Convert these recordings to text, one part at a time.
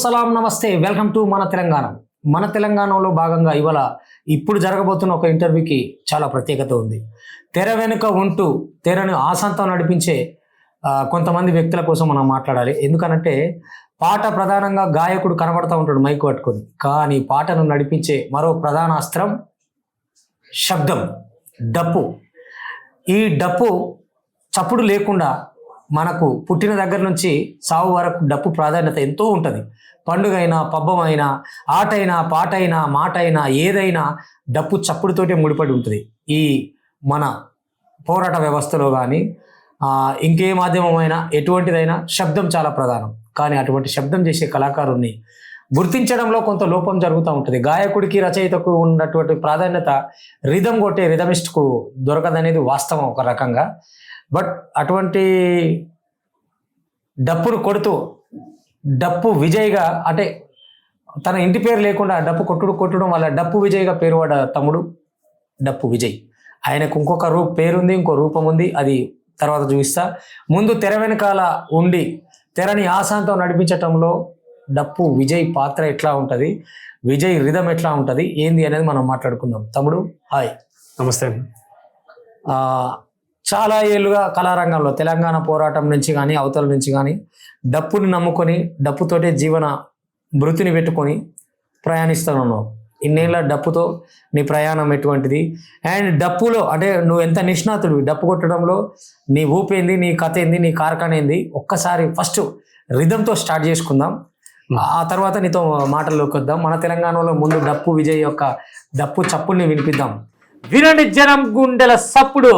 సలాం నమస్తే welcome to మన తెలంగాణ. మన తెలంగాణలో భాగంగా ఇవాళ ఇప్పుడు జరగబోతున్న ఒక ఇంటర్వ్యూకి చాలా ప్రత్యేకత ఉంది. తెర వెనుక ఉంటూ తెరను ఆసంతం నడిపించే కొంతమంది వ్యక్తుల కోసం మనం మాట్లాడాలి. ఎందుకనంటే పాట ప్రధానంగా గాయకుడు కనబడతా ఉంటాడు మైక్ పట్టుకొని. కానీ పాటను నడిపించే మరో ప్రధాన అస్త్రం శబ్దం డప్పు. ఈ డప్పు చప్పుడు లేకుండా మనకు పుట్టిన దగ్గర నుంచి సావు వరకు డప్పు ప్రాధాన్యత ఎంతో ఉంటుంది. పండుగ అయినా పబ్బం అయినా ఆట అయినా పాట అయినా మాట అయినా ఏదైనా డప్పు చప్పుడుతోటే ముడిపడి ఉంటుంది. ఈ మన పోరాట వ్యవస్థలో కానీ ఇంకే మాధ్యమమైనా ఎటువంటిదైనా శబ్దం చాలా ప్రధానం. కానీ అటువంటి శబ్దం చేసే కళాకారుణ్ణి గుర్తించడంలో కొంత లోపం జరుగుతూ ఉంటుంది. గాయకుడికి రచయితకు ఉన్నటువంటి ప్రాధాన్యత రిధం కొట్టే రిధమిస్ట్కు దొరకదనేది వాస్తవం ఒక రకంగా. బట్ అటువంటి డప్పును కొడుతూ డప్పు విజయ్గా అంటే తన ఇంటి పేరు లేకుండా డప్పు కొట్టుడు కొట్టడం వల్ల డప్పు విజయ్గా పేరు పడ్డ తమ్ముడు డప్పు విజయ్. ఆయనకు ఇంకొక రూ పేరుంది ఇంకో రూపం ఉంది అది తర్వాత చూపిస్తా. ముందు తెర వెనకాల ఉండి తెరని ఆశాంతం నడిపించటంలో డప్పు విజయ్ పాత్ర ఎట్లా ఉంటుంది? విజయ్ రిధం ఎట్లా ఉంటుంది? ఏంది అనేది మనం మాట్లాడుకుందాం. తమ్ముడు హాయ్. నమస్తే. చాలా ఏళ్ళుగా కళారంగంలో తెలంగాణ పోరాటం నుంచి కానీ అవతల నుంచి కానీ డప్పుని నమ్ముకొని డప్పుతోటే జీవన మృతిని పెట్టుకొని ప్రయాణిస్తున్నావు ఇన్నేళ్ళ డప్పుతో నీ ప్రయాణం ఎటువంటిది? అండ్ డప్పులో అంటే నువ్వు ఎంత నిష్ణాతుడివి డప్పు కొట్టడంలో నీ ఊపేంది నీ కథ ఏంది? నీ కార్ఖాన ఏంది? ఒక్కసారి ఫస్ట్ రిధంతో స్టార్ట్ చేసుకుందాం. ఆ తర్వాత నీతో మాటల్లోకి వద్దాం. మన తెలంగాణలో ముందు డప్పు విజయ్ యొక్క డప్పు చప్పుల్ని వినిపిద్దాం. వినండి జనం గుండెల సప్పుడు.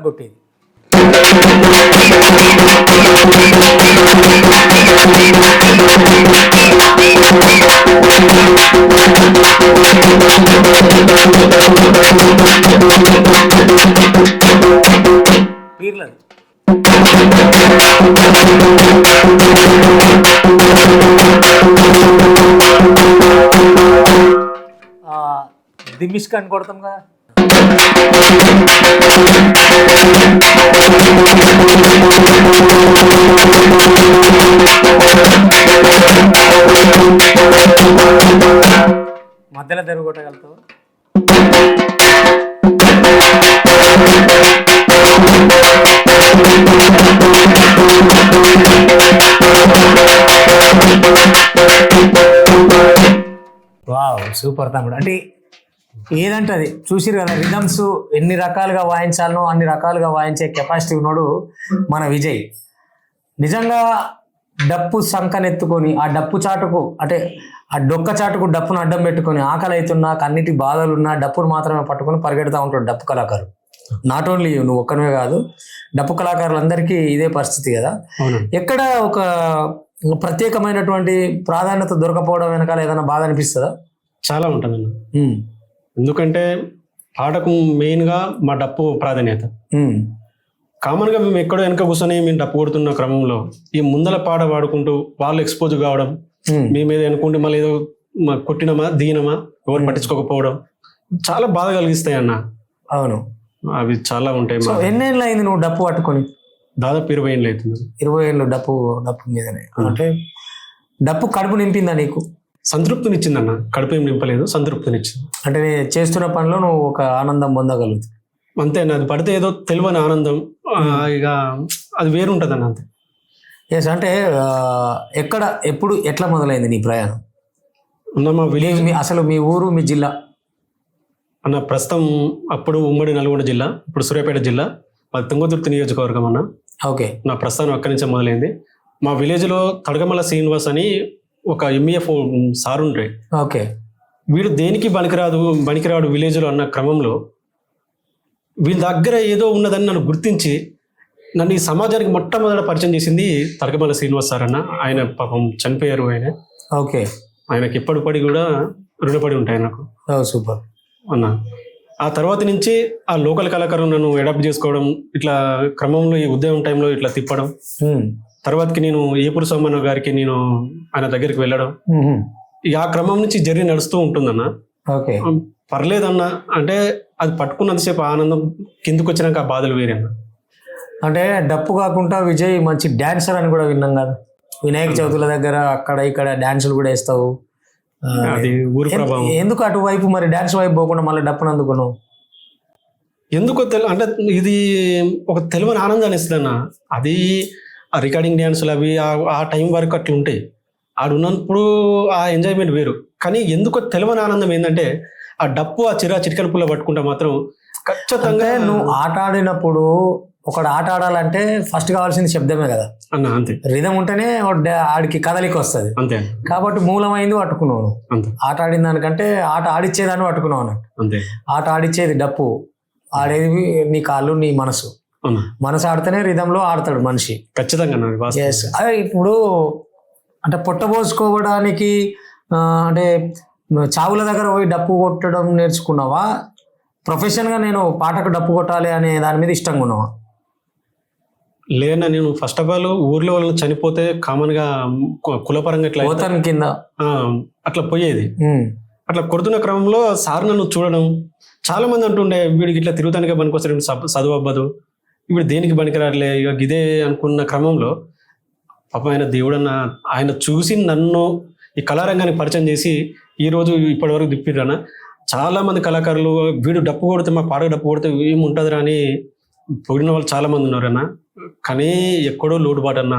కొట్టేది పీర్లది ఆ, దిమిష్క్ అని కొడతాం కదా కొట్టగలుగుతావు? వావ్ సూపర్ తమ్ముడు. అంటే ఏదంటే అది చూసిరు కదా రిథమ్స్ ఎన్ని రకాలుగా వాయించాలనో అన్ని రకాలుగా వాయించే కెపాసిటీ ఉన్నాడు మన విజయ్. నిజంగా డప్పు సంకనెత్తుకొని ఆ డప్పు చాటుకు అంటే ఆ డొక్క చాటుకు డప్పును అడ్డం పెట్టుకొని ఆకలి అవుతున్నా కన్నిటి బాధలున్నా డప్పును మాత్రమే పట్టుకొని పరిగెడతా ఉంటాడు డప్పు కళాకారు నాట్ ఓన్లీ నువ్వు ఒక్కనివే కాదు డప్పు కళాకారులందరికీ ఇదే పరిస్థితి కదా. ఎక్కడ ఒక ప్రత్యేకమైనటువంటి ప్రాధాన్యత దొరకపోవడం వెనకాల ఏదైనా బాధ అనిపిస్తుందా? చాలా ఉంటుందన్న ఉమ్, ఎందుకంటే పాటకు మెయిన్గా మా డప్పు ప్రాధాన్యత. ఉమ్, కామన్గా మేము ఎక్కడో వెనక కూర్చొని మేము డప్పు కొడుతున్న క్రమంలో ఈ ముందల పాట పాడుకుంటూ వాళ్ళు ఎక్స్పోజ్ కావడం మీ మీద అనుకుంటే మళ్ళీ ఏదో మా కొట్టినమా దీనమా ఎవరు పట్టించుకోకపోవడం చాలా బాధ కలిగిస్తాయి అన్న. అవును. అవి చాలా ఉంటాయి సో మా ఎన్నేళ్ళు అయింది నువ్వు డప్పు పట్టుకొని? దాదాపు ఇరవై ఏళ్ళు అవుతుంది. ఇరవై ఏళ్ళు డప్పు డప్పు మీదనే. అంటే డప్పు కడుపు నింపిందా నీకు? సంతృప్తినిచ్చిందన్న. కడుపు ఏం నింపలేదు సంతృప్తినిచ్చింది. అంటే నేను చేస్తున్న పనిలో నువ్వు ఒక ఆనందం పొందగలుగుతావు. అంతే అన్న. అది పడితే ఏదో తెలియని ఆనందం ఇక అది వేరు ఉంటుంది అన్న అంతే. ఎస్ అంటే ఎక్కడ ఎప్పుడు ఎట్లా మొదలైంది నీ ప్రయాణం? అన్న మా విలేజ్ మీ- అసలు మీ ఊరు మీ జిల్లా? అన్న ప్రస్తుతం అప్పుడు ఉమ్మడి నల్గొండ జిల్లా ఇప్పుడు సూర్యాపేట జిల్లా అది తుంగతుర్తి నియోజకవర్గం అన్న. ఓకే. నా ప్రస్థానం అక్కడి నుంచే మొదలైంది. మా విలేజ్లో తడగమల శ్రీనివాస్ అని ఒక ఎంఈఎఫ్ సార్ ఉండే. ఓకే. వీడు దేనికి పనికిరాదు పనికిరాడు విలేజ్లో అన్న క్రమంలో వీళ్ళ దగ్గర ఏదో ఉన్నదని నన్ను గుర్తించి నన్ను ఈ సమాజానికి మొట్టమొదట పరిచయం చేసింది తడగమల శ్రీనివాస్ సార్ అన్న. ఆయన పాపం చనిపోయారు ఆయన. ఓకే. ఆయనకి ఎప్పటిపడి కూడా రుణపడి ఉంటాయి నాకు. సూపర్. అన్న. ఆ తర్వాత నుంచి ఆ లోకల్ కళాకారులు నన్ను అడాప్ట్ చేసుకోవడం ఇట్లా క్రమంలో ఈ ఉద్యమం టైంలో ఇట్లా తిప్పడం. తర్వాతకి నేను ఏపురు సోమన్న గారికి నేను ఆయన దగ్గరికి వెళ్ళడం. ఆ క్రమం నుంచి జర్నీ నడుస్తూ ఉంటుందన్న. ఓకే. పర్లేదన్న. అంటే అది పట్టుకున్నంతసేపు ఆనందం కిందకు వచ్చినాక ఆ బాధలు వేరే అన్న అంటే డప్పు కాకుండా విజయ్ మంచి డాన్సర్ అని కూడా విన్నాం కదా. వినాయక చవితుల దగ్గర అక్కడ ఇక్కడ డాన్సులు కూడా వేస్తావు. ఎందుకు అటువైపు మరి డాన్స్ వైపు పోకుండా మళ్ళీ డప్పును అందుకున్నావు? ఎందుకో తెలు అంటే ఇది ఒక తెలియని ఆనందాన్ని ఇస్తుందన్న అది ఆ రికార్డింగ్ డ్యాన్సులు అవి ఆ- టైం వరకు అట్లా ఉంటాయి. ఆడు ఉన్నప్పుడు ఆ ఎంజాయ్మెంట్ వేరు. కానీ ఎందుకో తెలియని ఆనందం ఏంటంటే ఆ డప్పు ఆ చిరా చిటికల పుల్ల పట్టుకుంటే మాత్రం ఖచ్చితంగా నువ్వు ఆట ఆడినప్పుడు ఒకడు ఆట ఆడాలంటే ఫస్ట్ కావాల్సింది శబ్దమే కదా. అన్న అంతే. రిధం ఉంటేనే ఆడికి కదలిక వస్తుంది. అంతే. కాబట్టి మూలమైంది పట్టుకున్నావు. అంతే. ఆట ఆడిన దానికంటే ఆట ఆడిచ్చేదాన్ని పట్టుకున్నావు అన్నట్టు. అంతే. ఆట ఆడిచ్చేది డప్పు. ఆడేది నీ కాళ్ళు నీ మనసు. మనసు ఆడితేనే రిధంలో ఆడతాడు మనిషి. ఖచ్చితంగా అది ఇప్పుడు అంటే పొట్టబోసుకోవడానికి అంటే చావుల దగ్గర పోయి డప్పు కొట్టడం నేర్చుకున్నావా? ప్రొఫెషన్గా నేను పాటకు డప్పు కొట్టాలి అనే దాని మీద ఇష్టంగా ఉన్నావా లేనా నేను ఫస్ట్ ఆఫ్ ఆల్ ఊర్లో వాళ్ళు చనిపోతే కామన్గా కులపరంగా ఇట్లా కింద. అట్లా పోయేది. అట్లా కొడుతున్న క్రమంలో సార్ నన్ను చూడడం. చాలా మంది అంటుండే వీడికి ఇట్లా తిరుగుతానికే పనికొస్తాడు సబ్- చదువు అవ్వదు ఇప్పుడు దేనికి పనికిరాట్లే ఇక ఇదే అనుకున్న క్రమంలో పాప ఆయన దేవుడన్న ఆయన చూసి నన్ను ఈ కళారంగానికి పరిచయం చేసి ఈ రోజు ఇప్పటి వరకు తిప్పిరన్న చాలా మంది కళాకారులు వీడు డప్పు కొడితే మా పాడక డప్పు కొడితే ఏముంటుందిరా అని పొగిడిన వాళ్ళు చాలా మంది ఉన్నారన్న. కానీ ఎక్కడో లోటుబాటు అన్న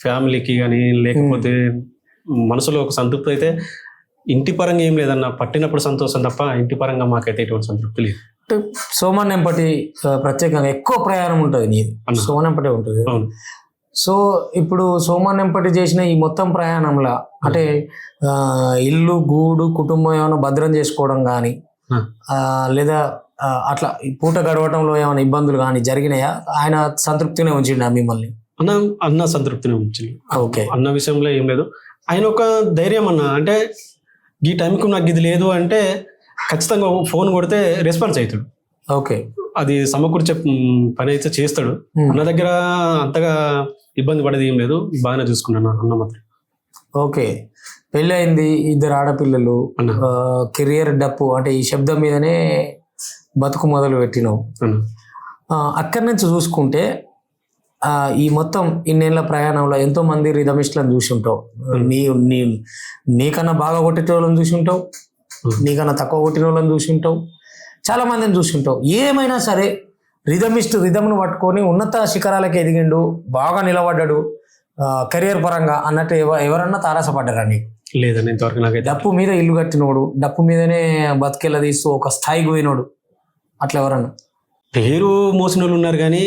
ఫ్యామిలీకి కానీ లేకపోతే మనసులో ఒక సంతృప్తి అయితే ఇంటి పరంగా ఏం లేదన్న పట్టినప్పుడు సంతోషం తప్ప ఇంటి పరంగా మాకైతే ఎటువంటి సంతృప్తి లేదు అంటే సోమన్ ఎంపటి ప్రత్యేకంగా ఎక్కువ ప్రయాణం ఉంటుంది నీది అన్న. సోమన్ ఎంపటి ఉంటుంది సో ఇప్పుడు సోమన్ ఎంపటి చేసిన ఈ మొత్తం ప్రయాణంలో అంటే ఇల్లు గూడు కుటుంబం ఏమైనా భద్రం చేసుకోవడం కానీ ఆ. లేదా అట్లా ఈ పూట గడవటంలో ఏమైనా ఇబ్బందులు కానీ జరిగినాయా? ఆయన సంతృప్తినే ఉంచిండా మిమ్మల్ని? అన్న అన్న సంతృప్తిని ఉంచింది ఓకే. అన్న విషయంలో ఏం లేదు. ఆయన ఒక ధైర్యం అన్న. అంటే ఈ టైంకి నాకు ఇది లేదు అంటే ఖచ్చితంగా ఫోన్ కొడితే రెస్పాన్స్ అవుతాడు ఓకే. అది సమకూర్చే పని అయితే చేస్తాడు. అన్న దగ్గర అంతగా ఇబ్బంది పడేది ఏం లేదు. బాగానే చూసుకున్నాను అన్న మాత్రం. ఓకే. పెళ్ళి అయింది ఇద్దరు ఆడపిల్లలు. అన్న. కెరియర్ డప్పు అంటే ఈ శబ్దం మీదనే బతుకు మొదలు పెట్టినావు. అక్కడి నుంచి చూసుకుంటే ఆ, ఈ మొత్తం ఇన్నేళ్ళ ప్రయాణంలో ఎంతో మంది రిధమిస్టులను చూసి ఉంటావు. నీ నీ నీకన్నా బాగా కొట్టిన వాళ్ళని చూసి ఉంటావు. Hmm. నీకన్నా తక్కువ కొట్టిన వాళ్ళని చూసి ఉంటావు. చాలా మందిని చూసి ఉంటావు. ఏమైనా సరే రిధమిస్ట్ రిధమ్ను పట్టుకొని ఉన్నత శిఖరాలకు ఎదిగిండు బాగా నిలబడ్డాడు కెరియర్ పరంగా అన్నట్టు ఎవ- ఎవరన్నా తారసపడ్డారా నీకు? లేదండి ఇంతవరకు నాకైతే డప్పు మీద ఇల్లు కట్టినోడు డప్పు మీదనే బతికెళ్ళ తీస్తూ ఒక స్థాయికి పోయినోడు. అట్లా ఎవరన్నా? పేరు మోసిన వాళ్ళు ఉన్నారు కానీ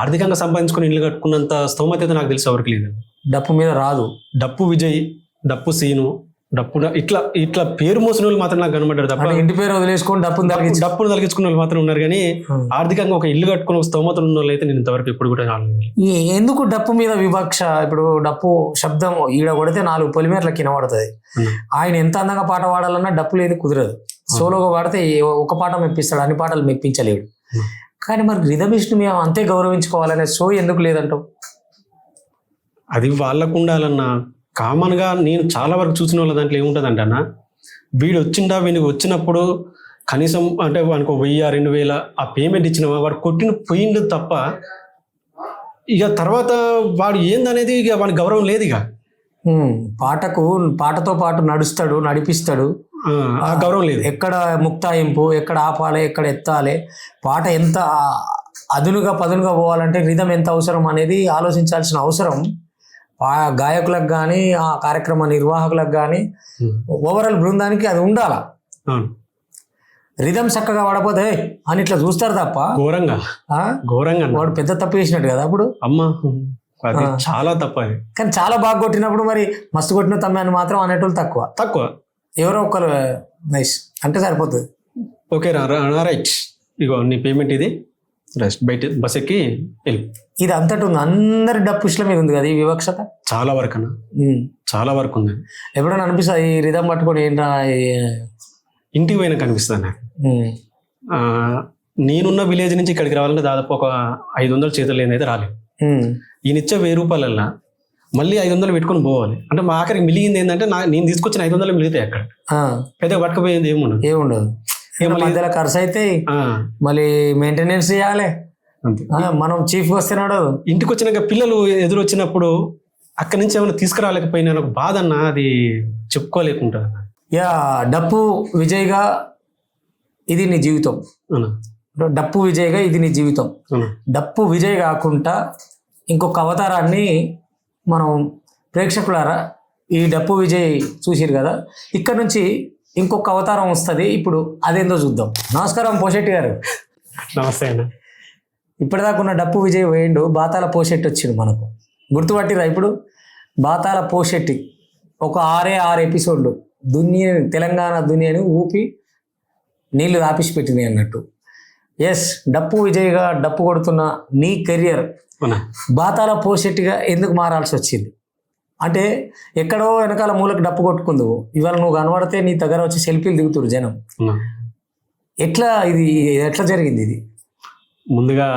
ఆర్థికంగా సంపాదించుకొని ఇల్లు కట్టుకున్నంత స్తోమత అయితే నాకు తెలిసి ఎవరికి లేదు డప్పు మీద రాదు. డప్పు విజయ్ డప్పు సీను డప్పు ఇట్లా ఇట్లా పేరు మోసిన వాళ్ళు మాత్రం నాకు కనబడ్డారు తప్ప ఇంటి పేరు వదిలేసుకొని డప్పుని తగ్గించి డప్పును తలిగించుకున్న వాళ్ళు మాత్రం ఉన్నారు కానీ ఆర్థికంగా ఒక ఇల్లు కట్టుకుని ఒక స్తోమత ఉన్న వాళ్ళు అయితే నేను ఇంతవరకు ఎప్పుడు కూడా ఎందుకు డప్పు మీద వివక్ష? ఇప్పుడు డప్పు శబ్దం ఈడ కొడితే నాలుగు పొలిమేరల కినబడుతుంది. ఆయన ఎంత అందంగా పాట పాడాలన్నా డప్పు లేదు కుదరదు. సోలోగా పాడితే ఒక పాట మెప్పిస్తాడు అన్ని పాటలు మెప్పించలేడు. కానీ మరి రిధమిస్ట్ మేము అంతే గౌరవించుకోవాలనే సో ఎందుకు లేదంటావు అది వాళ్ళకు ఉండాలన్న కామన్గా నేను చాలా వరకు చూసిన వాళ్ళ దాంట్లో ఏముంటుంది అన్న వీడు వచ్చిండా వీనికి వచ్చినప్పుడు కనీసం అంటే వానికి వెయ్యి రెండు వేల ఆ పేమెంట్ ఇచ్చిన వాడు కొట్టిన పోయిండు తప్ప ఇక తర్వాత వాడు ఏందనేది ఇక వాడి గౌరవం లేదు ఇక. పాటకు పాటతో పాటు నడుస్తాడు నడిపిస్తాడు ఆ, గౌరవం లేదు. ఎక్కడ ముక్తాయింపు ఎక్కడ ఆపాలి ఎక్కడ ఎత్తాలి పాట ఎంత అదునుగా పదునుగా పోవాలంటే రిధం ఎంత అవసరం అనేది ఆలోచించాల్సిన అవసరం. ఆ గాయకులకు కానీ ఆ కార్యక్రమ నిర్వాహకులకు కానీ ఉమ్, ఓవరాల్ బృందానికి అది ఉండాల. రిధం చక్కగా వాడపోతే అని ఇట్లా చూస్తారు తప్ప ఘోరంగా? ఘోరంగా. వాడు పెద్ద తప్పు చేసినట్టు కదా అప్పుడు? అమ్మ. చాలా తప్ప కానీ చాలా బాగా కొట్టినప్పుడు మరి మస్తు కొట్టిన తమ్మి అని మాత్రం అనేటోళ్ళు తక్కువ. తక్కువ. ఎవరో ఒకరు నైస్. అంటే సరిపోతుంది. ఓకే రా రైట్. ఇగో నీ పేమెంట్ ఇది. రెస్ట్ బయట బస్ ఎక్కి వెళ్ళి. ఇది అంతటి ఉంది. అందరి డప్పుష్ల మీద ఉంది కదా ఈ వివక్షత? చాలా వరకు అన్న. చాలా వరకు ఉంది. ఎప్పుడైనా అనిపిస్తుంది ఈ రిధం పట్టుకొని ఏంట్రా ఈ- ఇంటికి పోయినా కనిపిస్తుంది నాకు నేనున్న విలేజ్ నుంచి ఇక్కడికి రావాలంటే దాదాపు ఒక ఐదు వందల చేతులు అయితే రాలేదు. ఉమ్. ఈయన ఇచ్చే వెయ్యి రూపాయలల్లా మళ్ళీ ఐదు వందలు పెట్టుకొని పోవాలి. అంటే మా ఆఖరికి మిలిగింది ఏంటంటే నా నేను తీసుకొచ్చిన ఐదు వందలు మిగిలితాయి అక్కడ పెద్దగా పట్టుకుపోయింది ఏముండదు. ఏముండదు మధ్యలో ఖర్చు అయితే మళ్ళీ మెయింటెనెన్స్ చేయాలి. మనం చీఫ్ వస్తున్నాడు ఇంటికి వచ్చినాక పిల్లలు ఎదురు వచ్చినప్పుడు అక్కడి నుంచి ఏమైనా తీసుకురాలేకపోయినా నాకు బాధ అన్న అది చెప్పుకోలేకుంటుంది అన్న. యా డప్పు విజయ్గా ఇది నీ జీవితం. డప్పు విజయ్గా ఇది నీ జీవితం. డప్పు విజయ్ కాకుండా ఇంకొక అవతారాన్ని మనం ప్రేక్షకులారా ఈ డప్పు విజయ్ చూసిరు కదా ఇక్కడ నుంచి ఇంకొక అవతారం వస్తుంది. ఇప్పుడు అదేందో చూద్దాం. నమస్కారం పోషెట్టి గారు. నమస్తే అన్న. ఇప్పటిదాకా ఉన్న డప్పు విజయ్ వేయండు బాతాల పోషెట్టి వచ్చిండు మనకు. గుర్తుపట్టిరా ఇప్పుడు? బాతాల పోషెట్టి ఒక ఆరే ఆరు ఎపిసోడ్లు దునియా తెలంగాణ దునియాని ఊపి నీళ్ళు దాపిసి పెట్టినాయి అన్నట్టు. ఎస్ డప్పు విజయ్గా డప్పు కొడుతున్న నీ కెరియర్ బాతాల పోషెట్టిగా ఎందుకు మారాల్సి వచ్చింది? అంటే ఎక్కడో వెనకాల మూలకు డప్పు కొట్టుకుందు ఇవాళ నువ్వు కనబడితే నీ దగ్గర వచ్చి సెల్ఫీలు దిగుతురు జనం. ఎట్లా ఇది ఎట్లా జరిగింది ఇది? ముందుగా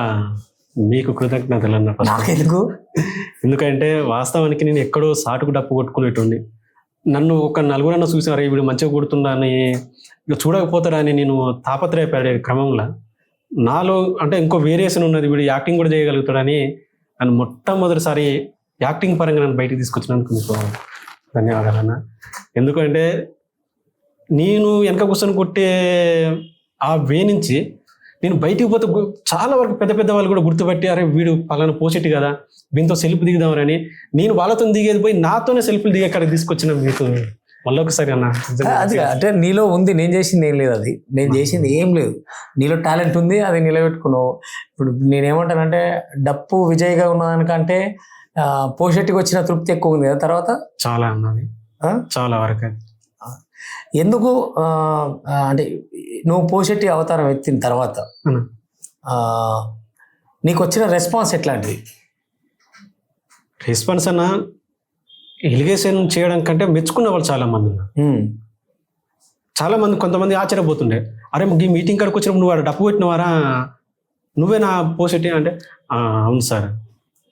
మీకు కృతజ్ఞతలు అన్న first. నాకెందుకు? ఎందుకంటే వాస్తవానికి నేను ఎక్కడో సాటుకు డప్పు కొట్టుకునేటోండి నన్ను ఒక నలుగురన్న చూసారు వీడు మంచిగా కొడుతుండా అని ఇక చూడకపోతాడని నేను తాపత్రయపడే క్రమంలో నాలో అంటే ఇంకో వేరియేషన్ ఉన్నది వీడు యాక్టింగ్ కూడా చేయగలుగుతాడని నన్ను మొట్టమొదటిసారి యాక్టింగ్ పరంగా నన్ను బయటికి తీసుకొచ్చినందుకు మీకు ధన్యవాదాలు అన్న ఎందుకంటే నేను వెనక కూర్చొని కొట్టే ఆ వే నుంచి నేను బయటికి పోతే చాలా వరకు పెద్ద పెద్ద వాళ్ళు కూడా గుర్తుపట్టి అరే వీడు పలానా పోసేటి కదా దీంతో సెల్ఫ్ దిగుదామని నేను వాళ్ళతో దిగేది పోయి నాతోనే సెల్ఫీలు దిగే అక్కడ తీసుకొచ్చిన మీకు మళ్ళీ ఒకసారి అన్న అది అంటే నీలో ఉంది నేను చేసింది ఏం లేదు అది. నేను చేసింది ఏం లేదు. నీలో టాలెంట్ ఉంది అది నిలబెట్టుకున్నావు. ఇప్పుడు నేనేమంటానంటే డప్పు విజయ్గా ఉన్నదానికంటే పోషెట్టికి వచ్చిన తృప్తి ఎక్కువ ఉంది కదా తర్వాత? చాలా అన్నది ఆ? చాలా వరకు. ఎందుకు అంటే నువ్వు పోషెట్టి అవతారం ఎత్తిన తర్వాత నీకు వచ్చిన రెస్పాన్స్ ఎట్లాంటిది? రెస్పాన్స్ అన్న ఎలిగేషన్ చేయడం కంటే మెచ్చుకున్న వాళ్ళు చాలా మంది చాలా మంది కొంతమంది ఆశ్చర్యపోతుండే. అరే ఈ మీటింగ్ కాడికి వచ్చినప్పుడు నువ్వు డప్పు పెట్టినవారా? నువ్వే నా పోసేటి అంటే "ఆ, అవును సార్.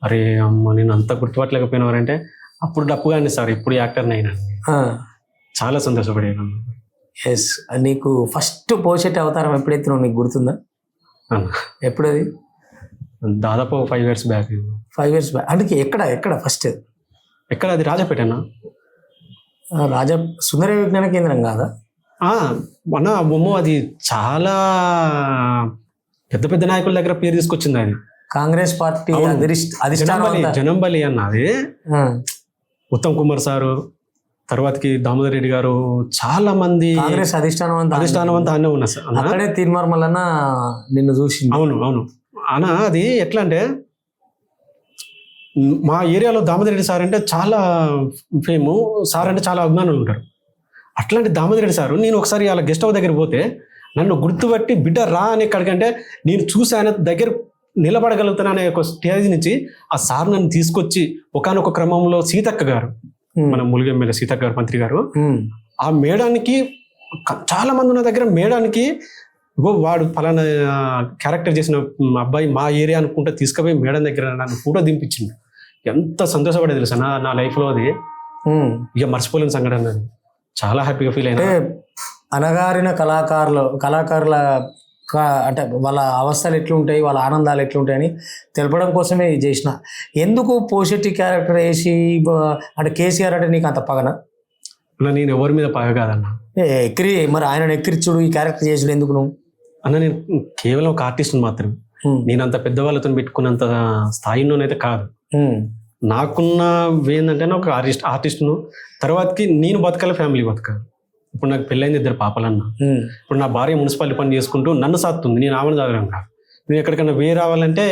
అరే అమ్మ నేను అంత గుర్తుపట్టలేకపోయినవారంటే అప్పుడు డప్పు కానీ సార్ ఇప్పుడు యాక్టర్ని అయినా చాలా సంతోషపడాను ఎస్ నీకు ఫస్ట్ పోషెట్టి అవతారం ఎప్పుడైతే నీకు గుర్తుందా? ఎప్పుడది? దాదాపు five years back five years back అంటే ఎక్కడ ఎక్కడ ఫస్ట్ ఎక్కడ అది రాజపేటనా? రాజా సుందర విజ్ఞాన కేంద్రం కాదా? మన బొమ్మ అది చాలా పెద్ద పెద్ద నాయకుల దగ్గర పేరు తీసుకొచ్చింది అది కాంగ్రెస్ పార్టీ జనంబలి. జనంబలి అన్న అది ఆ, ఉత్తమ్ కుమార్ సారు తర్వాతకి దామోదర్ రెడ్డి గారు చాలా మంది కాంగ్రెస్ అధిష్టానం అంతా అధిష్టానం అంతా అన్నీ ఉన్నా సార్. అన్న. అక్కడే తీర్మార్మలన్న నిన్ను చూసింది? అవును అవును. అన్న అది ఎట్లా అంటే మ్, ఏరియాలో దామోదర్ రెడ్డి సార్ అంటే చాలా ఫేము. సార్ అంటే చాలా అభిమానులు ఉంటారు. అట్లాంటి దామోదర్ రెడ్డి సారు నేను ఒకసారి అలా గెస్ట్ హౌస్ దగ్గర పోతే నన్ను గుర్తుపట్టి బిడ్డ రా అనే కాడికంటే నేను చూసి ఆయన దగ్గర నిలబడగలుగుతాను అనే ఒక స్టేజ్ నుంచి ఆ సార్ నన్ను తీసుకొచ్చి ఒకానొక క్రమంలో సీతక్క గారు మన ములుగు ఎమ్మెల్యే సీతక్క గారు మంత్రి గారు ఆ మేడానికి చాలా మంది ఉన్న దగ్గర మేడానికి ఇగో వాడు ఫలానా క్యారెక్టర్ చేసిన అబ్బాయి మా ఏరియా అనుకుంటే తీసుకుపోయి మేడం దగ్గర నన్ను ఫోటో దింపించిండు. ఎంత సంతోషపడేది తెలుసా? నా నా లైఫ్లో అది. ఇక మర్చిపోలేని సంఘటన అది. చాలా హ్యాపీగా ఫీల్ అయినా. అనగారిన కళాకారులు కళాకారుల అంటే వాళ్ళ అవస్థలు ఎట్లుంటాయి వాళ్ళ ఆనందాలు ఎట్లుంటాయని తెలపడం కోసమే ఇది చేసిన. ఎందుకు పోషెట్టి క్యారెక్టర్ వేసి అంటే కేసీఆర్ అంటే నీకు అంత పగన? అన్న నేను ఎవరి మీద పగ కాదన్న. ఏ, ఎక్కిరి మరి ఆయన ఎక్కిరిచుడు ఈ క్యారెక్టర్ చేసుడు ఎందుకు నువ్వు? అన్న నేను కేవలం ఒక ఆర్టిస్ట్ మాత్రం నేను అంత పెద్దవాళ్ళతో పెట్టుకున్నంత స్థాయిలోనైతే కాదు. నాకున్న ఏంటంటే ఒక ఆర్టిస్ట్ ఆర్టిస్ట్ను. తర్వాతకి నేను బతకాలి ఫ్యామిలీ బతకాలి. ఇప్పుడు నాకు పెళ్ళైంది ఇద్దరు పాపలన్న. ఇప్పుడు నా భార్య మున్సిపాలిటీ పని చేసుకుంటూ నన్ను సాత్తుంది. నేను ఆమెను చదవలేను కాదు నేను ఎక్కడికైనా వేరే రావాలంటే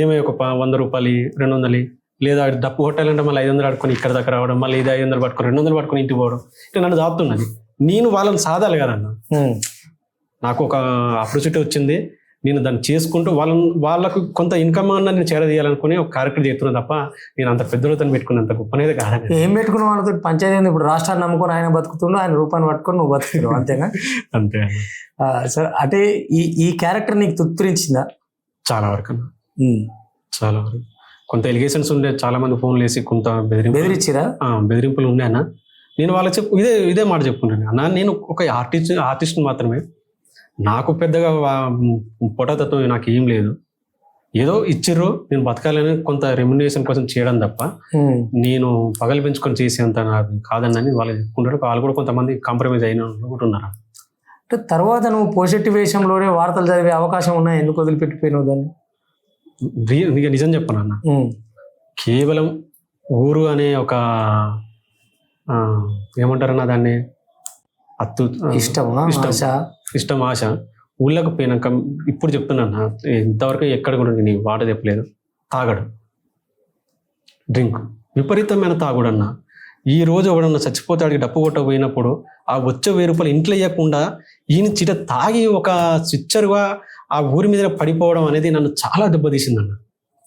ఏమై ఒక వంద రూపాయలు రెండు వందలు లేదా డప్పు కొట్టాలంటే మళ్ళీ ఐదు వందలు పట్టుకొని ఇక్కడ దగ్గర రావడం మళ్ళీ ఇది ఐదు వందలు పట్టుకొని రెండు వందలు పట్టుకొని ఇంటికి పోవడం. ఇట్లా నన్ను దాపుతున్నది నేను వాళ్ళని సాధాలి కదన్న. నాకు ఒక ఆపర్చునిటీ వచ్చింది. నేను దాన్ని చేసుకుంటూ వాళ్ళని వాళ్ళకు కొంత ఇన్కమ్ అన్న నేను చేరదీయాలనుకుని ఒక క్యారెక్టర్ చేస్తున్నాను తప్ప నేను అంత పెద్దలతో పెట్టుకున్నంత గొప్పనేది కాదని ఏం పెట్టుకున్న వాళ్ళతో పంచాయతీ? ఇప్పుడు రాష్ట్రాన్ని నమ్ముకొని ఆయన బతుకుతుండు ఆయన రూపాన్ని పట్టుకొని నువ్వు బతుకుతున్నావు అంతేనా? అంతే. సరే అంటే ఈ ఈ క్యారెక్టర్ నీకు తృప్తిరించిందా చాలా వరకు చాలా వరకు. కొంత ఎలిగేషన్స్ ఉండే చాలా మంది ఫోన్లు వేసి కొంత బెదిరింపు బెదిరించిరా? బెదిరింపులు ఉన్నాయన్న నేను వాళ్ళకి చెప్పు ఇదే ఇదే మాట చెప్పుకుంటాను అన్న. నేను ఒక ఆర్టిస్ట్ ఆర్టిస్ట్ మాత్రమే నాకు పెద్దగా పొటతత్వం నాకు ఏం లేదు. ఏదో ఇచ్చిర్రు నేను బతకాలని కొంత రెమ్యునేషన్ కోసం చేయడం తప్ప నేను పగలు పెంచుకొని చేసేంత నాకు కాదన్నని వాళ్ళు చెప్పుకుంటారు. వాళ్ళు కూడా కొంతమంది కాంప్రమైజ్ అయిన ఉన్నారు? అంటే తర్వాత నువ్వు పోషెట్టి వేషంలోనే వార్తలు చదివే అవకాశం ఉన్నా ఎందుకు వదిలిపెట్టిపోయినావు దాన్ని? నిజం చెప్పను అన్న? కేవలం ఊరు అనే ఒక ఏమంటారన్న దాన్ని? అత్తు ఇష్టమా ఇష్టం. ఇష్టం ఆశ ఊళ్ళకి పోయినాక ఇప్పుడు చెప్తున్నాను ఇంతవరకు ఎక్కడ కూడా నేను వాట చెప్పలేదు. తాగడు. డ్రింక్. విపరీతమైన తాగుడు అన్న ఈ రోజు ఎవడన్నా చచ్చిపోతాడికి డప్పు కొట్ట పోయినప్పుడు ఆ వచ్చే వెయ్యి రూపాయలు ఇంట్లో ఇవ్వకుండా ఈయన చిట తాగి ఒక స్విచ్చర్గా ఆ ఊరి మీద పడిపోవడం అనేది నన్ను చాలా దెబ్బతీసిందన్న.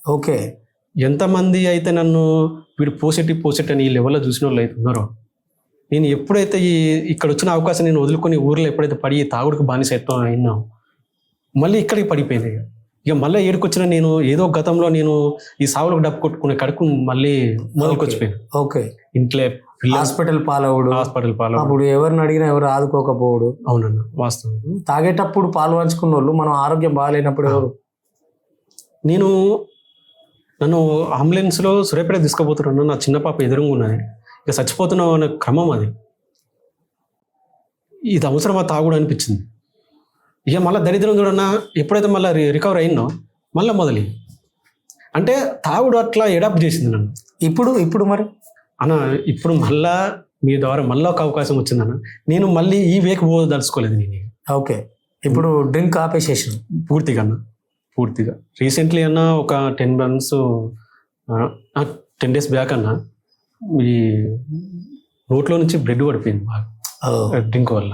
ఓకే. ఎంతమంది అయితే నన్ను వీడు పోసెట్టి పోసెట్టి అని ఈ లెవెల్లో చూసిన వాళ్ళు అయితే ఉన్నారో నేను ఎప్పుడైతే ఈ ఇక్కడ వచ్చిన అవకాశం నేను వదులుకొని ఊర్లో ఎప్పుడైతే పడి తాగుడికి బానిస అయినా మళ్ళీ ఇక్కడికి పడిపోయింది ఇక. ఇక మళ్ళీ ఏడుకొచ్చిన నేను ఏదో గతంలో నేను ఈ సావులకు డబ్బు కొట్టుకునే కడుకు మళ్ళీ మొదలుకొచ్చిపోయాను ఓకే. ఇంట్లో హాస్పిటల్ పాలవుడు. హాస్పిటల్ పాలు అప్పుడు ఎవరిని అడిగినా ఎవరు ఆదుకోకపోవడు. అవునన్న వాస్తవం. తాగేటప్పుడు పాలు పంచుకున్న వాళ్ళు మనం ఆరోగ్యం బాగాలేనప్పుడు ఎవరు? నేను నన్ను అంబులెన్స్లో సూర్యాపేట తీసుకుపోతున్నాను నా చిన్న పాప ఎదురుగా ఉన్నది. ఇక చచ్చిపోతున్నావు అనే క్రమం అది. ఇది అవసరమా తాగుడు అనిపించింది ఇక మళ్ళీ దరిద్రం చూడన్నా ఎప్పుడైతే మళ్ళీ రికవర్ అయిందో మళ్ళీ మొదలు. అంటే తాగుడు అట్లా ఎడాప్ట్ చేసింది నన్ను. ఇప్పుడు ఇప్పుడు మరి? అన్న ఇప్పుడు మళ్ళా మీ ద్వారా మళ్ళీ ఒక అవకాశం వచ్చిందన్న. నేను మళ్ళీ ఈ వేక్ పోదలుచుకోలేదు నేను. ఓకే. ఇప్పుడు డ్రింక్ ఆపేసేసిన. పూర్తిగా అన్న. పూర్తిగా. రీసెంట్లీ అన్న ఒక ten months ten days back అన్న. ఈ నోట్లో నుంచి బ్లడ్ పడిపోయింది బాగా. డ్రింక్ వల్ల.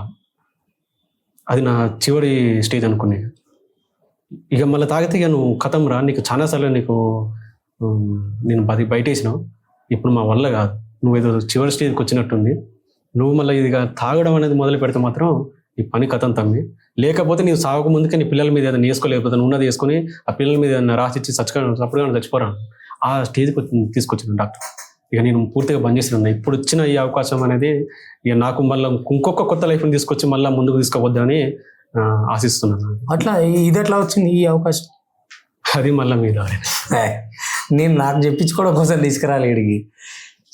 అది నా చివరి స్టేజ్ అనుకునే. ఇక మళ్ళీ తాగితే ఇక నువ్వు కథం రా నీకు చాలాసార్లు నీకు ఉమ్, నేను బది బయటేసినావు ఇప్పుడు మా వల్ల కాదు. నువ్వు ఏదో చివరి స్టేజ్కి వచ్చినట్టుంది. నువ్వు మళ్ళీ ఇది తాగడం అనేది మొదలు పెడితే మాత్రం ఈ పని కథం తమ్మి. లేకపోతే నీవు సాగక ముందుకే నీ పిల్లల మీద ఏదైనా వేసుకోలేకపోతే నువ్వు ఉన్నది వేసుకొని ఆ పిల్లల మీద ఏదైనా రాసిచ్చి చచ్చుగా చప్పుడుగా చచ్చిపోరాను ఆ స్టేజ్కి తీసుకొచ్చిన డాక్టర్. ఇక నేను పూర్తిగా బంద్ చేసిన ఇప్పుడు వచ్చిన ఈ అవకాశం అనేది ఇక నాకు మళ్ళీ ఇంకొక కొత్త లైఫ్ని తీసుకొచ్చి మళ్ళీ ముందుకు తీసుకోవద్దని ఆశిస్తున్నాను. అట్లా ఇది ఎట్లా వచ్చింది ఈ అవకాశం? అది మళ్ళీ మీ నేను నాకు చెప్పించుకోవడం కోసం తీసుకురాలి ఇడికి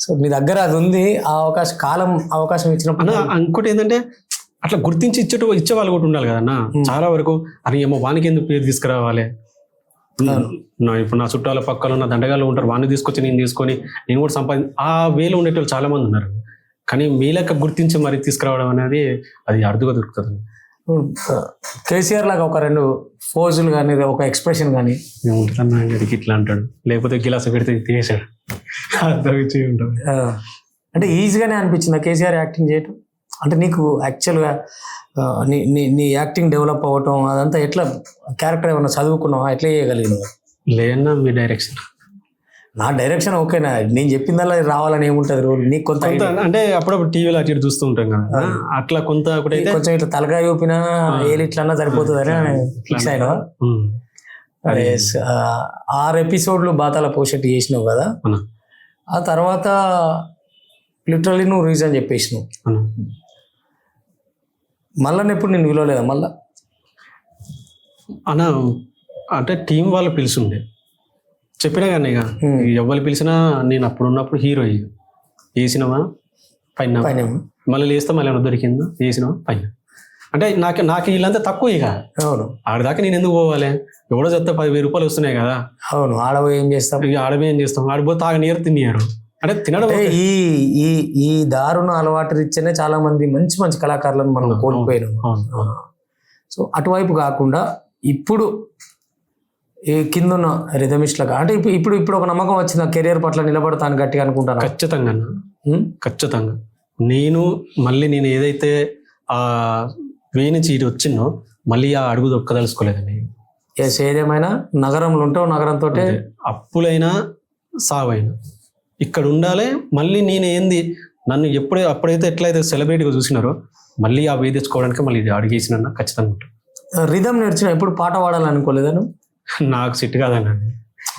సో మీ దగ్గర అది ఉంది. ఆ అవకాశం కాలం అవకాశం ఇచ్చినప్పుడు ఇంకోటి ఏంటంటే అట్లా గుర్తించి ఇచ్చేట ఇచ్చే వాళ్ళు కూడా ఉండాలి కదన్నా చాలా వరకు అని ఏమో వానికి ఎందుకు పేరు తీసుకురావాలి? నా ఇప్పుడు నా చుట్టాల పక్కన ఉన్న దండగాళ్ళు ఉంటారు వాడిని తీసుకొచ్చి నేను తీసుకొని నేను కూడా సంపాది ఆ వేలో ఉండేటోళ్ళు చాలా మంది ఉన్నారు. కానీ మీ లెక్క గుర్తించి మరి తీసుకురావడం అనేది అది అరుదుగా దొరుకుతుంది. కేసీఆర్ లాగా ఒక రెండు ఫోజులు కానీ ఒక ఎక్స్ప్రెషన్ కానీ వీడికి ఇట్లా అంటాడు. లేకపోతే గిలాస పెడితే తీసాడు అర్థం ఇచ్చి ఉంటాం. అంటే ఈజీగానే అనిపించింది కేసీఆర్ యాక్టింగ్ చేయటం? అంటే నీకు యాక్చువల్గా నీ నీ నీ యాక్టింగ్ డెవలప్ అవ్వటం అదంతా ఎట్లా క్యారెక్టర్ ఏమైనా చదువుకున్నావా? ఎట్లా చేయగలిగినావు? లేదన్నా మీ డైరెక్షన్ నా డైరెక్షన్ ఓకేనా నేను చెప్పిందల్లా రావాలని ఏముంటుంది రోల్ నీకు కొంత అంటే అప్పుడప్పుడు టీవీలో అటు చూస్తూ ఉంటాం కదా. అట్లా కొంత ఒకటైతే కొంచెం ఇట్లా తలకాయ చూపినా ఏలు ఇట్లన్నా సరిపోతుందని ఫిక్స్ అయినా. ఆరు ఎపిసోడ్లు బాతాల పోషెట్ చేసినావు కదా. ఆ తర్వాత లిటరలీ నువ్వు రీజన్ చెప్పేసినావు. మళ్ళా ఎప్పుడు నేను విలువలేదా? మళ్ళా అన్న అంటే టీం వాళ్ళు పిలుచుండే చెప్పినా కానీ ఇక. ఎవరు పిలిచినా నేను అప్పుడు ఉన్నప్పుడు హీరో వేసినావా పైన. పైన. మళ్ళీ లేస్తే మళ్ళీ ఏమైనా దొరికిందా? వేసినావా పైన. అంటే నాకు నాకు వీళ్ళంతా తక్కువ ఇక. అవును. ఆడదాకా నేను ఎందుకు పోవాలి? ఎవడో చెప్తే పది వెయ్యి రూపాయలు వస్తున్నాయి కదా. అవును. ఆడబోయి ఏం చేస్తాం? ఇక ఏం చేస్తాం? ఆడిపోతే తాగ నీరు తిన్నారు అంటే తినడం ఈ ఈ ఈ దారుణ అలవాటు రీత్యానే చాలా మంది మంచి మంచి కళాకారులను మనం కోల్పోయినాం. సో అటువైపు కాకుండా ఇప్పుడు ఈ కింద ఉన్న రిథమిస్ట్లుగా అంటే ఇప్పుడు ఇప్పుడు ఇప్పుడు ఒక నమ్మకం వచ్చింది కెరియర్ పట్ల నిలబడతాను గట్టిగా అనుకుంటాను ఖచ్చితంగా ఖచ్చితంగా. నేను మళ్ళీ నేను ఏదైతే ఆ వే నుంచి ఇటు వచ్చినో మళ్ళీ ఆ అడుగు దొక్కదలుచుకోలేదండి ఏదేమైనా నగరంలో ఉంటావు నగరంతో. అప్పులైనా సావైనా. ఇక్కడ ఉండాలి మళ్ళీ నేను ఏంది నన్ను ఎప్పుడే అప్పుడైతే ఎట్లయితే సెలబ్రిటీగా చూసినారో మళ్ళీ ఆ వే తెచ్చుకోవడానికి మళ్ళీ ఇది అడిగేసిన ఖచ్చితంగా ఉంటుంది. రిధం నేర్చిన ఎప్పుడు పాట పాడాలనుకోలేదాను నాకు సెట్ కాదండి.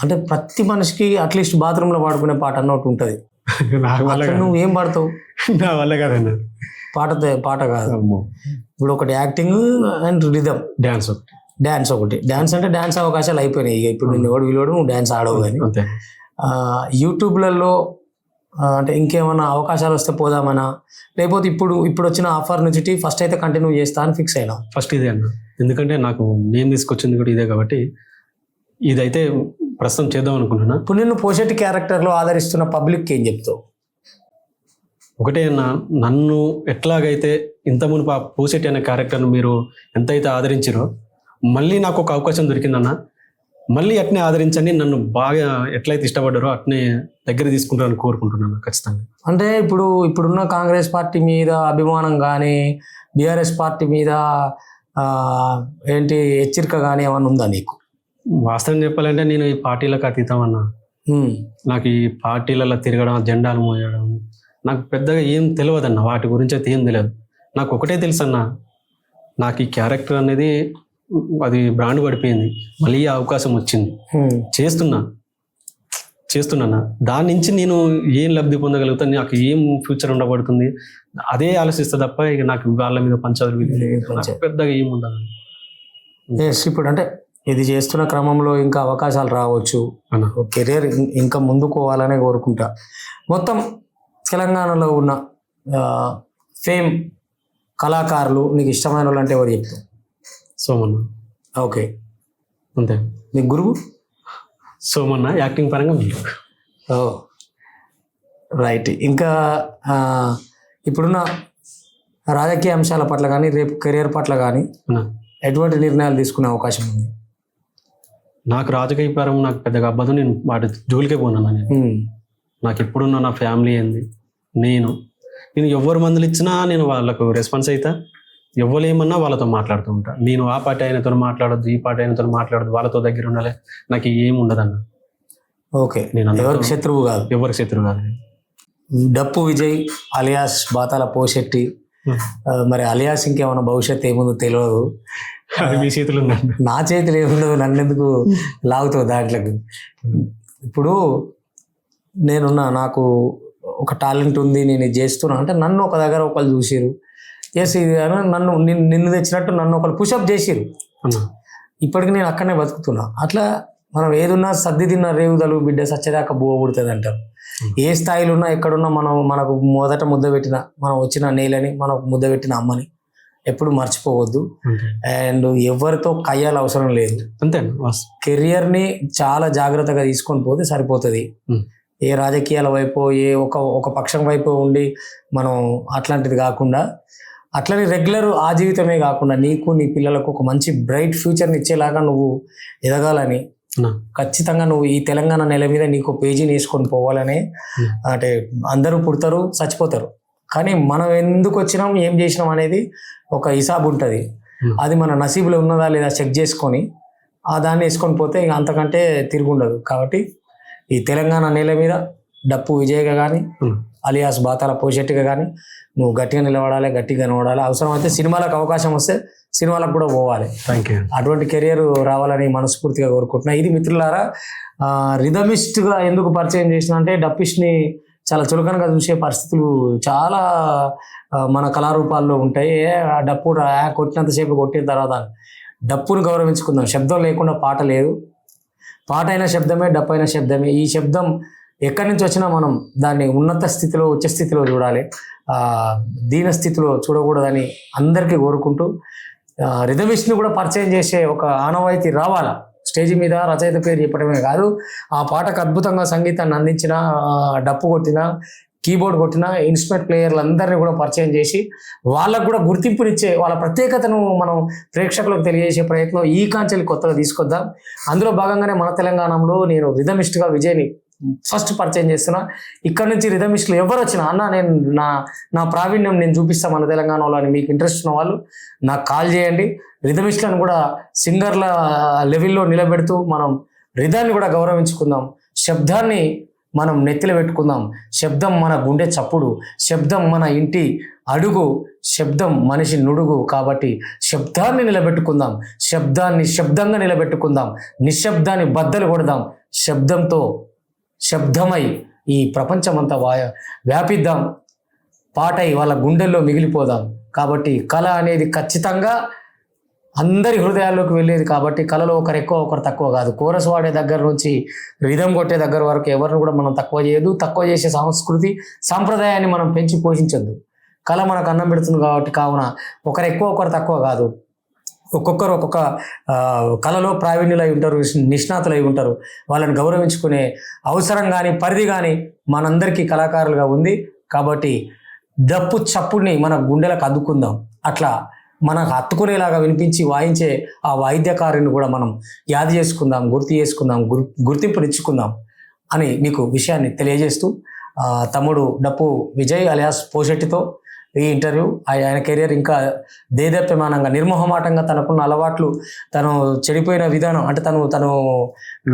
అంటే ప్రతి మనిషికి అట్లీస్ట్ బాత్రూమ్లో పాడుకునే పాట అన్నట్టు ఉంటది. నాకు వల్ల కాదు. నువ్వు ఏం పాడతావు? నా వల్ల కాదండి పాట పాట కాదు. ఇప్పుడు ఒకటి యాక్టింగ్ అండ్ రిధం. డ్యాన్స్ ఒకటి. డాన్స్ ఒకటి. డాన్స్ అంటే డాన్స్ అవకాశాలు అయిపోయినాయి. ఇక ఇప్పుడు నిన్ను ఎవడు విలువడు నువ్వు డాన్స్ ఆడవు కానీ అంతే. యూట్యూబ్లలో అంటే ఇంకేమైనా అవకాశాలు వస్తే పోదామనా? లేకపోతే ఇప్పుడు ఇప్పుడు వచ్చిన ఆఫర్ నుంచి ఫస్ట్ అయితే కంటిన్యూ చేస్తా అని ఫిక్స్ అయినా. ఫస్ట్ ఇదే అన్న. ఎందుకంటే నాకు నేను తీసుకొచ్చింది కూడా ఇదే కాబట్టి ఇదైతే ప్రస్తుతం చేద్దాం అనుకుంటున్నా. ఇప్పుడు నిన్ను పోషెట్టి క్యారెక్టర్లో ఆదరిస్తున్న పబ్లిక్ ఏం చెప్తావు? ఒకటే అన్న నన్ను ఎట్లాగైతే ఇంత మునుపు ఆ పూసెట్టి అనే క్యారెక్టర్ను మీరు ఎంతైతే ఆదరించారో మళ్ళీ నాకు ఒక అవకాశం దొరికిందన్న. మళ్ళీ అట్నే ఆదరించండి. నన్ను బాగా ఎట్లయితే ఇష్టపడ్డారో అట్నే దగ్గర తీసుకుంటారని కోరుకుంటున్నాను ఖచ్చితంగా. అంటే ఇప్పుడు ఇప్పుడున్న కాంగ్రెస్ పార్టీ మీద అభిమానం కానీ బీఆర్ఎస్ పార్టీ మీద ఏంటి హెచ్చరిక కానీ ఏమైనా ఉందా నీకు? వాస్తవం చెప్పాలంటే నేను ఈ పార్టీలకు అతీతం అన్న. నాకు ఈ పార్టీలలో తిరగడం జెండాలు మోయడం నాకు పెద్దగా ఏం తెలియదన్న వాటి గురించి అయితే ఏం తెలియదు నాకు ఒకటే తెలుసు అన్న నాకు ఈ క్యారెక్టర్ అనేది అది బ్రాండ్ పడిపోయింది. మళ్ళీ అవకాశం వచ్చింది. చేస్తున్నా. చేస్తున్నానా? దాని నుంచి నేను ఏం లబ్ధి పొందగలుగుతాను నాకు ఏం ఫ్యూచర్ ఉండబడుతుంది? అదే ఆలోచిస్తా తప్ప ఇక నాకు వాళ్ళ మీద నాకు పెద్దగా ఏం ఉండదు. ఎస్ ఇప్పుడు అంటే ఇది చేస్తున్న క్రమంలో ఇంకా అవకాశాలు రావచ్చు. అన్న కెరీర్ ఇంకా ముందుకు పోవాలనే కోరుకుంటా. మొత్తం తెలంగాణలో ఉన్న ఫేమ్ కళాకారులు నీకు ఇష్టమైన వాళ్ళు అంటే ఎవరు చెప్తావు సోమన్న. ఓకే. అంతే. నీ గురువు? సోమన్న యాక్టింగ్ పరంగా మీరు ఓ. రైట్. ఇంకా ఇప్పుడున్న రాజకీయ అంశాల పట్ల కానీ రేపు కెరియర్ పట్ల కానీ ఎటువంటి నిర్ణయాలు తీసుకునే అవకాశం ఉంది? నాకు రాజకీయ పరం నాకు పెద్దగా అబ్బదు నేను వాటి జోలికే నేను. ఉమ్, నాకు ఎప్పుడున్న నా ఫ్యామిలీ ఏంది? నేను. నేను ఎవరు మందులు ఇచ్చినా నేను వాళ్ళకు రెస్పాన్స్ అవుతా ఎవరు ఏమన్నా వాళ్ళతో మాట్లాడుతూ ఉంటా. నేను ఆ పార్టీ ఆయనతో మాట్లాడొద్దు ఈ పార్టీ ఆయనతో మాట్లాడొద్దు వాళ్ళతో దగ్గర ఉండాలి. నాకు ఏం ఉండదన్న. ఓకే. నేను ఎవరికి శత్రువు కాదు. ఎవరికి శత్రువు కాదు. డప్పు విజయ్ అలియాస్ బాతాల పోషెట్టి మరి అలియాస్ ఇంకేమైనా భవిష్యత్తు ఏముందో తెలియదు మీ చేతులు నా చేతులు ఏముండదు నన్ను ఎందుకు లాగుతావు దాంట్లోకి? ఇప్పుడు నేనున్నా నాకు ఒక టాలెంట్ ఉంది నేను చేస్తున్నా. అంటే నన్ను ఒక దగ్గర ఒకళ్ళు చూసిరు ఎస్ ఇది అని నన్ను నిన్ను నిన్ను తెచ్చినట్టు నన్ను ఒకళ్ళు పుషప్ చేసిరు ఇప్పటికి నేను అక్కడనే బతుకుతున్నా. అట్లా మనం ఏదున్నా సర్ది తిన్న రేవుదలు బిడ్డ సచ్చేదాకా బువ్వ పుడుతుంది అంటారు ఏ స్థాయిలో ఉన్నా ఎక్కడున్నా మనం మనకు మొదట ముద్ద పెట్టిన మనం వచ్చిన నేలని మనకు ముద్ద పెట్టిన అమ్మని ఎప్పుడు మర్చిపోవద్దు. అండ్ ఎవరితో కయ్యాల అవసరం లేదు. అంతే కెరియర్ని చాలా జాగ్రత్తగా తీసుకొని పోతే సరిపోతుంది. ఏ రాజకీయాల వైపు ఏ ఒక ఒక పక్షం వైపు ఉండి మనం అట్లాంటిది కాకుండా అట్లనే రెగ్యులర్ ఆ జీవితమే కాకుండా నీకు నీ పిల్లలకు ఒక మంచి బ్రైట్ ఫ్యూచర్ని ఇచ్చేలాగా నువ్వు ఎదగాలని ఖచ్చితంగా నువ్వు ఈ తెలంగాణ నెల మీద నీకు పేజీని వేసుకొని పోవాలని. అంటే అందరూ పుడతారు చచ్చిపోతారు కానీ మనం ఎందుకు వచ్చినాం ఏం చేసినాం అనేది ఒక హిసాబు ఉంటుంది. అది మన నసీబులో ఉన్నదా లేదా చెక్ చేసుకొని ఆ దాన్ని వేసుకొని పోతే ఇక అంతకంటే తిరుగుండదు కాబట్టి ఈ తెలంగాణ నేల మీద డప్పు విజయ్గా కానీ. అలియాస్ బాతాల పోషెట్గా కానీ నువ్వు గట్టిగా నిలబడాలి గట్టిగా కనబడాలి అవసరం అయితే సినిమాలకు అవకాశం వస్తే సినిమాలకు కూడా పోవాలి. థ్యాంక్ యూ అటువంటి కెరియర్ రావాలని మనస్ఫూర్తిగా కోరుకుంటున్నా. ఇది మిత్రులారా ఆ, రిథమిస్ట్గా ఎందుకు పరిచయం చేసిన అంటే డప్పిస్ట్ని చాలా చులకనగా చూసే పరిస్థితులు చాలా మన కళారూపాల్లో ఉంటాయి. ఆ డప్పు కొట్టినంతసేపు కొట్టిన తర్వాత డప్పును గౌరవించుకుందాం. శబ్దం లేకుండా పాట లేదు. పాట అయిన శబ్దమే డప్పు అయిన శబ్దమే. ఈ శబ్దం ఎక్కడి నుంచి వచ్చినా మనం దాన్ని ఉన్నత స్థితిలో ఉచ్చ స్థితిలో చూడాలి. దీన స్థితిలో చూడకూడదని అందరికీ కోరుకుంటూ రిజర్వేషన్ కూడా పరిచయం చేసే ఒక ఆనవాయితీ రావాలా? స్టేజ్ మీద రచయిత పేరు చెప్పడమే కాదు ఆ పాటకు అద్భుతంగా సంగీతాన్ని అందించిన డప్పు కొట్టిన కీబోర్డ్ కొట్టిన ఇన్స్ట్రుమెంట్ ప్లేయర్లు అందరినీ కూడా పరిచయం చేసి వాళ్ళకు కూడా గుర్తింపునిచ్చే వాళ్ళ ప్రత్యేకతను మనం ప్రేక్షకులకు తెలియజేసే ప్రయత్నం ఈ కాంచెలు కొత్తగా తీసుకొద్దాం. అందులో భాగంగానే మన తెలంగాణలో నేను రిథమిస్ట్గా విజయ్ని ఫస్ట్ పరిచయం చేస్తున్నా. ఇక్కడ నుంచి రిథమిస్టులు ఎవరు వచ్చినా అన్న నేను నా నా ప్రావీణ్యం నేను చూపిస్తాను మన తెలంగాణలో అని మీకు ఇంట్రెస్ట్ ఉన్న వాళ్ళు నాకు కాల్ చేయండి. రిథమిస్టులను కూడా సింగర్ల లెవెల్లో నిలబెడుతూ మనం రిథాన్ని కూడా గౌరవించుకుందాం. శబ్దాన్ని మనం నెత్తిలో పెట్టుకుందాం. శబ్దం మన గుండె చప్పుడు శబ్దం మన ఇంటి అడుగు శబ్దం మనిషి నుడుగు కాబట్టి శబ్దాన్ని నిలబెట్టుకుందాం. శబ్దాన్ని శబ్దంగా నిలబెట్టుకుందాం. నిశ్శబ్దాన్ని బద్దలు కొడదాం. శబ్దంతో శబ్దమై ఈ ప్రపంచమంతా వాయ వ్యాపిద్దాం. పాటై వాళ్ళ గుండెల్లో మిగిలిపోదాం. కాబట్టి కళ అనేది ఖచ్చితంగా అందరి హృదయాల్లోకి వెళ్ళేది కాబట్టి కళలో ఒకరు ఎక్కువ ఒకరు తక్కువ కాదు. కోరస్ వాడే దగ్గర నుంచి రిధం కొట్టే దగ్గర వరకు ఎవరిని కూడా మనం తక్కువ చేయదు తక్కువ చేసే సంస్కృతి సాంప్రదాయాన్ని మనం పెంచి పోషించద్దు. కళ మనకు అన్నం పెడుతుంది కాబట్టి కావున ఒకరు ఎక్కువ ఒకరు తక్కువ కాదు. ఒక్కొక్కరు ఒక్కొక్క కళలో ప్రావీణ్యులై ఉంటారు నిష్ణాతులై ఉంటారు. వాళ్ళని గౌరవించుకునే అవసరం కానీ పరిధి కానీ మనందరికీ కళాకారులుగా ఉంది. కాబట్టి డప్పు చప్పుడిని మన గుండెలకు అద్దుకుందాం. అట్లా మనకు హత్తుకునేలాగా వినిపించి వాయించే ఆ వాయిద్యకారుని కూడా మనం యాది చేసుకుందాం గుర్తు చేసుకుందాం గుర్ గుర్తింపునిచ్చుకుందాం అని మీకు విషయాన్ని తెలియజేస్తూ తమ్ముడు డప్పు విజయ్ అలియాస్ పోషెట్టితో ఈ ఇంటర్వ్యూ ఆయన కెరియర్ ఇంకా దేదప్యమానంగా నిర్మోహమాటంగా తనకున్న అలవాట్లు తను చెడిపోయిన విధానం అంటే తను తను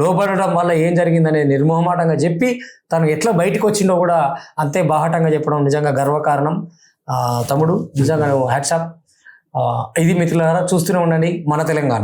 లోబడడం వల్ల ఏం జరిగిందనే నిర్మోహమాటంగా చెప్పి తను ఎట్లా బయటకు వచ్చిందో కూడా అంతే బాహటంగా చెప్పడం నిజంగా గర్వకారణం. తమ్ముడు నిజంగా హ్యాట్సాప్ ఇది మిత్రులారా చూస్తూనే ఉండండి మన తెలంగాణ.